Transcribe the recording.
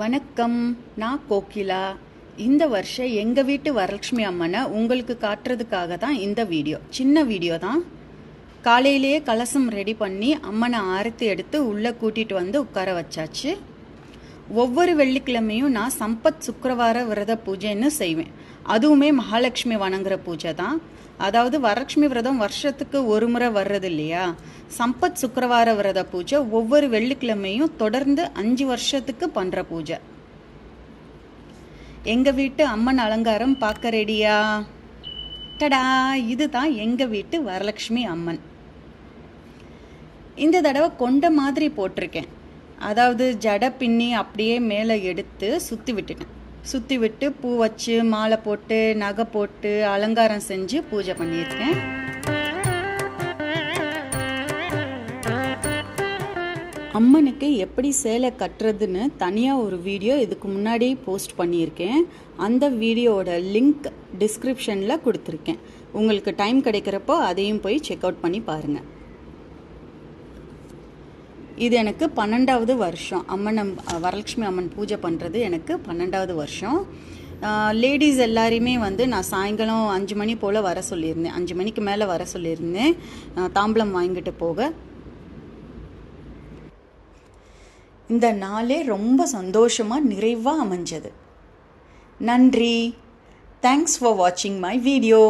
வணக்கம் நான் கோகிலா. இந்த வருஷம் எங்கள் வீட்டு வரலட்சுமி அம்மனை உங்களுக்கு காட்டுறதுக்காக தான் இந்த வீடியோ. சின்ன வீடியோ தான். காலையிலேயே கலசம் ரெடி பண்ணி அம்மனை ஆரத்தி எடுத்து உள்ளே கூட்டிகிட்டு வந்து உட்கார வச்சாச்சு. ஒவ்வொரு வெள்ளிக்கிழமையும் நான் சம்பத் சுக்கரவார விரத பூஜைன்னு செய்வேன். அதுவுமே மகாலட்சுமி வணங்குற பூஜை தான். அதாவது வரலட்சுமி விரதம் வருஷத்துக்கு ஒரு முறை வர்றது இல்லையா? சம்பத் சுக்கரவார விரத பூஜை ஒவ்வொரு வெள்ளிக்கிழமையும் தொடர்ந்து அஞ்சு வருஷத்துக்கு பண்ணுற பூஜை. எங்கள் வீட்டு அம்மன் அலங்காரம் பார்க்க ரெடியா டடா! இதுதான் எங்கள் வீட்டு வரலட்சுமி அம்மன். இந்த தடவை கொண்ட மாதிரி போட்டிருக்கேன். அதாவது ஜடை பின்னி அப்படியே மேலே எடுத்து சுற்றி விட்டுட்டேன். சுற்றி விட்டு பூ வச்சு மாலை போட்டு நகை போட்டு அலங்காரம் செஞ்சு பூஜை பண்ணியிருக்கேன். அம்மனுக்கு எப்படி சேலை கட்டுறதுன்னு தனியாக ஒரு வீடியோ இதுக்கு முன்னாடி போஸ்ட் பண்ணியிருக்கேன். அந்த வீடியோவோட லிங்க் டிஸ்கிரிப்ஷனில் கொடுத்துருக்கேன். உங்களுக்கு டைம் கிடைக்கிறப்போ அதையும் போய் செக் அவுட் பண்ணி பாருங்கள் இது எனக்கு பன்னெண்டாவது வருஷம். அம்மன் வரலட்சுமி அம்மன் பூஜை பண்ணுறது எனக்கு பன்னெண்டாவது வருஷம். லேடிஸ் எல்லாரையுமே வந்து நான் சாயங்காலம் அஞ்சு மணி போல் வர சொல்லியிருந்தேன். அஞ்சு மணிக்கு மேலே வர சொல்லியிருந்தேன். தாம்பலம் வாங்கிட்டு போக. இந்த நாளே ரொம்ப சந்தோஷமாக நிறைவாக அமைஞ்சது. நன்றி. தேங்க்ஸ் ஃபார் வாட்சிங் மை வீடியோ